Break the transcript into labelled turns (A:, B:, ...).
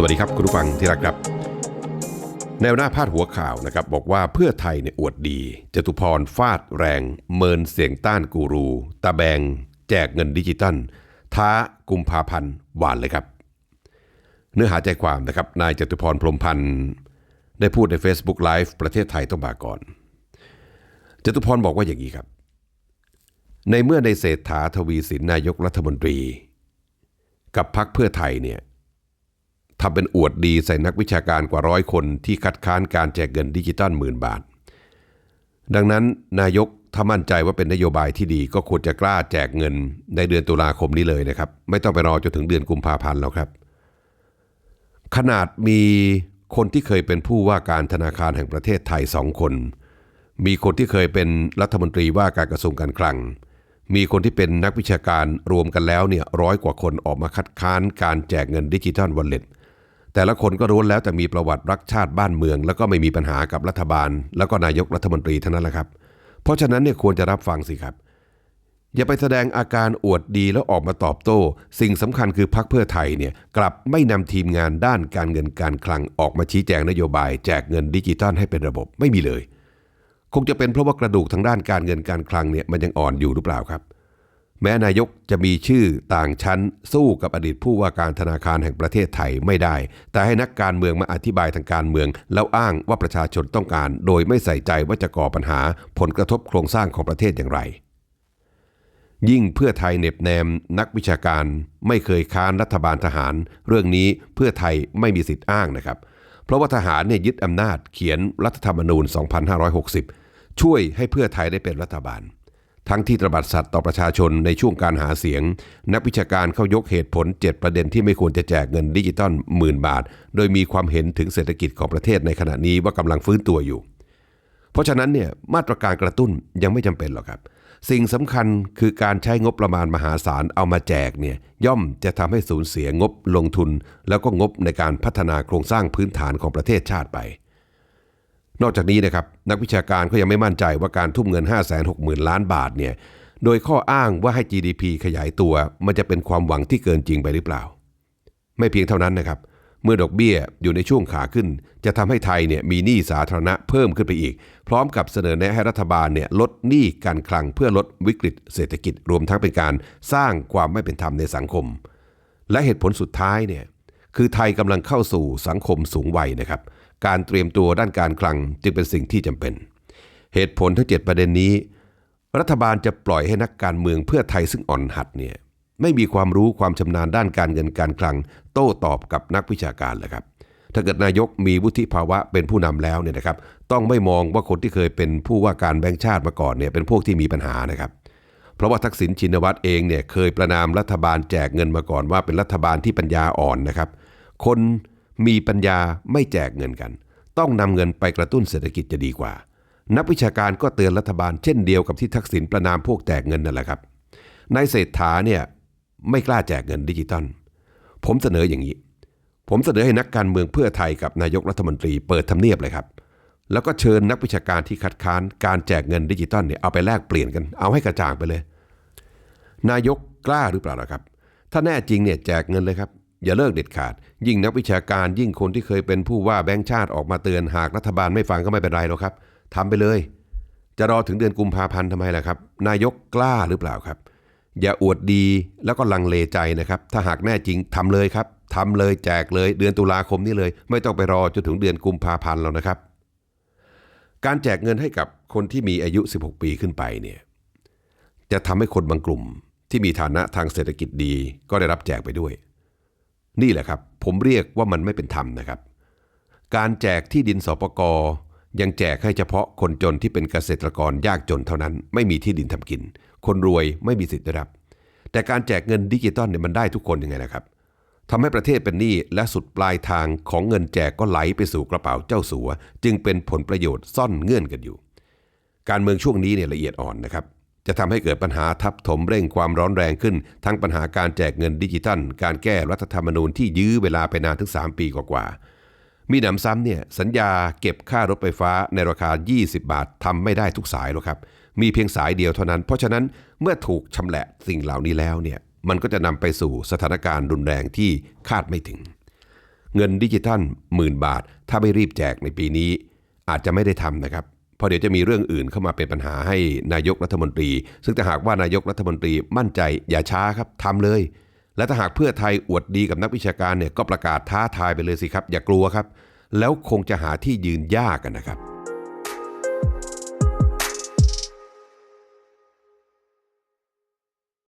A: สวัสดีครับคุณผู้ฟังที่รักครับ แนวหน้าพาดหัวข่าวนะครับ บอกว่าเพื่อไทยเนี่ยอวดดีจตุพรฟาดแรง เมินเสียงต้านกูรูตาแบง แจกเงินดิจิตัล ท้ากุมภาพันธ์หวานเลยครับ เนื้อหาใจความนะครับนายจตุพรพรมพันธ์ได้พูดใน Facebook Live ประเทศไทยต้องมาก่อนจตุพรบอกว่าอย่างนี้ครับ ในเมื่อในเศรษฐาทวีสินนายกรัฐมนตรี กับพรรคเพื่อไทยเนี่ย ทำเป็นอวดดีใส่นักวิชาการกว่าร้อยคนที่คัดค้านการแจกเงินดิจิตอลหมื่นบาท ดังนั้นนายกถ้ามั่นใจว่าเป็นนโยบายที่ดีก็ควรจะกล้าแจกเงินในเดือนตุลาคมนี้เลยนะครับ ไม่ต้องไปรอจนถึงเดือนกุมภาพันธ์แล้วครับ ขนาดมีคนที่เคยเป็นผู้ว่าการธนาคารแห่งประเทศไทยสองคน มีคนที่เคยเป็นรัฐมนตรีว่าการกระทรวงการคลัง มีคนที่เป็นนักวิชาการรวมกันแล้วเนี่ยร้อยกว่าคนออกมาคัดค้านการแจกเงินดิจิทัลวอลเล็ต แต่ละคนก็รู้แล้วแต่มีประวัติรักชาติบ้านเมือง แล้วก็ไม่มีปัญหากับรัฐบาล แล้วก็นายกรัฐมนตรีเท่านั้นแหละครับ เพราะฉะนั้นเนี่ยควรจะรับฟังสิครับ อย่าไปแสดงอาการอวดดีแล้วออกมาตอบโต้ สิ่งสำคัญคือพักเพื่อไทยเนี่ยกลับไม่นำทีมงานด้านการเงินการคลังออกมาชี้แจงนโยบาย แจกเงินดิจิทัลให้เป็นระบบไม่มีเลย คงจะเป็นเพราะว่ากระดูกทางด้านการเงินการคลังเนี่ยมันยังอ่อนอยู่หรือเปล่าครับ แม้นายกจะมีชื่อต่างชั้นสู้กับอดีตผู้ว่าการธนาคารแห่งประเทศไทยไม่ได้ แต่ให้นักการเมืองมาอธิบายทางการเมือง แล้วอ้างว่าประชาชนต้องการ โดยไม่ใส่ใจว่าจะก่อปัญหา ผลกระทบโครงสร้างของประเทศอย่างไร ยิ่งเพื่อไทยเหน็บแนม นักวิชาการ ไม่เคยค้านรัฐบาลทหาร เรื่องนี้เพื่อไทยไม่มีสิทธิ์อ้างนะครับ เพราะว่าทหารเนี่ยยึดอำนาจเขียนรัฐธรรมนูญ 2560 ช่วยให้เพื่อไทยได้เป็นรัฐบาล ทั้งที่ตระบัดสัตว์ต่อประชาชนในช่วงการหาเสียง นักวิชาการเขายกเหตุผล 7 ประเด็นที่ไม่ควรจะแจกเงินดิจิตอลหมื่นบาท โดยมีความเห็นถึงเศรษฐกิจของประเทศในขณะนี้ว่ากำลังฟื้นตัวอยู่ เพราะฉะนั้นเนี่ยมาตรการกระตุ้นยังไม่จำเป็นหรอกครับ สิ่งสำคัญคือการใช้งบประมาณมหาศาลเอามาแจกเนี่ยย่อมจะทำให้สูญเสียงบลงทุน แล้วก็งบในการพัฒนาโครงสร้างพื้นฐานของประเทศชาติไป นอกจากนี้นะครับนักวิชาการก็ยังไม่มั่นใจว่าการทุ่มเงิน 5 6 0 0 0 0 ล้านบาทเนี่ยโดยข้ออ้างว่าให้ GDP ขยายตัว มันจะเป็นความหวังที่เกินจริงไปหรือเปล่า ไม่เพียงเท่านั้นนะครับ เมื่อดอกเบี้ยอยู่ในช่วงขาขึ้น จะทำให้ไทยเนี่ยมีหนี้สาธารณะเพิ่มขึ้นไปอีก พร้อมกับเสนอแนะให้รัฐบาลเนี่ยลดหนี้การคลังเพื่อลดวิกฤตเศรษฐกิจรวมทั้งเป็นการสร้างความไม่เป็นธรรมในสังคม และเหตุผลสุดท้ายเนี่ยคือไทยกำลังเข้าสู่สังคมสูงวัยนะครับ การเตรียมตัวด้านการคลังจึงเป็นสิ่งที่จำเป็น เหตุผลทั้ง 7 ประเด็นนี้ รัฐบาลจะปล่อยให้นักการเมืองเพื่อไทยซึ่งอ่อนหัดเนี่ยไม่มีความรู้ความชำนาญด้านการเงินการคลัง โต้ตอบกับนักวิชาการเลยครับถ้าเกิดนายกมีวุฒิภาวะเป็นผู้นำแล้วเนี่ยนะครับ ต้องไม่มองว่าคนที่เคยเป็นผู้ว่าการแบงค์ชาติมาก่อนเนี่ยเป็นพวกที่มีปัญหานะครับ เพราะว่าทักษิณชินวัตรเองเนี่ยเคยประนามรัฐบาลแจกเงินมาก่อนว่าเป็นรัฐบาลที่ปัญญาอ่อนนะครับ คน มีปัญญาไม่แจกเงินกัน ต้องนำเงินไปกระตุ้นเศรษฐกิจจะดีกว่า นักวิชาการก็เตือนรัฐบาลเช่นเดียวกับที่ทักษิณประนามพวกแจกเงินนั่นแหละครับนายเศรษฐาเนี่ยไม่กล้าแจกเงินดิจิตอลผมเสนออย่างนี้ ผมเสนอให้นักการเมืองเพื่อไทยกับนายกรัฐมนตรีเปิดทำเนียบเลยครับ แล้วก็เชิญนักวิชาการที่คัดค้านการแจกเงินดิจิตอลเนี่ยเอาไปแลกเปลี่ยนกันเอาให้กระจ่างไปเลย นายกกล้าหรือเปล่าล่ะครับ ถ้าแน่จริงเนี่ยแจกเงินเลยครับ อย่าเลิกเด็ดขาด ยิ่งนักวิชาการยิ่งคนที่เคยเป็นผู้ว่าแบงค์ชาติออกมาเตือนหากรัฐบาลไม่ฟังก็ไม่เป็นไรหรอกครับทำไปเลย จะรอถึงเดือนกุมภาพันธ์ทำไมล่ะครับ นายกกล้าหรือเปล่าครับ อย่าอวดดีแล้วก็ลังเลใจนะครับ ถ้าหากแน่จริงทำเลยครับทำเลยแจกเลยเดือนตุลาคมนี้เลย ไม่ต้องไปรอจนถึงเดือนกุมภาพันธ์แล้วนะครับ การแจกเงินให้กับคนที่มีอายุ 16 ปีขึ้นไปเนี่ยจะทำให้คนบางกลุ่มที่มีฐานะทางเศรษฐกิจดีก็ได้รับแจกไปด้วย นี่แหละครับ ผมเรียกว่ามันไม่เป็นธรรมนะครับ การแจกที่ดินสปกยังแจกให้เฉพาะคนจนที่เป็นเกษตรกรยากจนเท่านั้น ไม่มีที่ดินทำกิน คนรวยไม่มีสิทธิ์ได้รับ แต่การแจกเงินดิจิตอลเนี่ยมันได้ทุกคนยังไงนะครับทำให้ประเทศเป็นหนี้และสุดปลายทางของเงินแจกก็ไหลไปสู่กระเป๋าเจ้าสัว จึงเป็นผลประโยชน์ซ่อนเงื่อนกันอยู่ การเมืองช่วงนี้เนี่ยละเอียดอ่อนนะครับ จะทำให้เกิดปัญหาทับถมเร่งความร้อนแรงขึ้น ทั้งปัญหาการแจกเงินดิจิตัล การแก้รัฐธรรมนูญที่ยื้อเวลาไปนานถึง 3 ปีกว่าๆมีหนำซ้ำเนี่ยสัญญาเก็บค่ารถไฟฟ้าในราคา 20 บาททำไม่ได้ทุกสายหรอกครับ มีเพียงสายเดียวเท่านั้น เพราะฉะนั้นเมื่อถูกชำแหละสิ่งเหล่านี้แล้วเนี่ยมันก็จะนำไปสู่สถานการณ์รุนแรงที่คาดไม่ถึง เงินดิจิทัลหมื่นบาท ถ้าไม่รีบแจกในปีนี้ อาจจะไม่ได้ทำนะครับ พราะเดี๋ยวจะมีเรื่องอื่นเข้ามาเป็นปัญหาให้นายกรัฐมนตรี ซึ่งถ้าหากว่านายกรัฐมนตรีมั่นใจอย่าช้าครับทำเลย และถ้าหากเพื่อไทยอวดดีกับนักวิชาการเนี่ยก็ประกาศท้าทายไปเลยสิครับ อย่ากลัวครับ แล้วคงจะหาที่ยืนยากกันนะครับ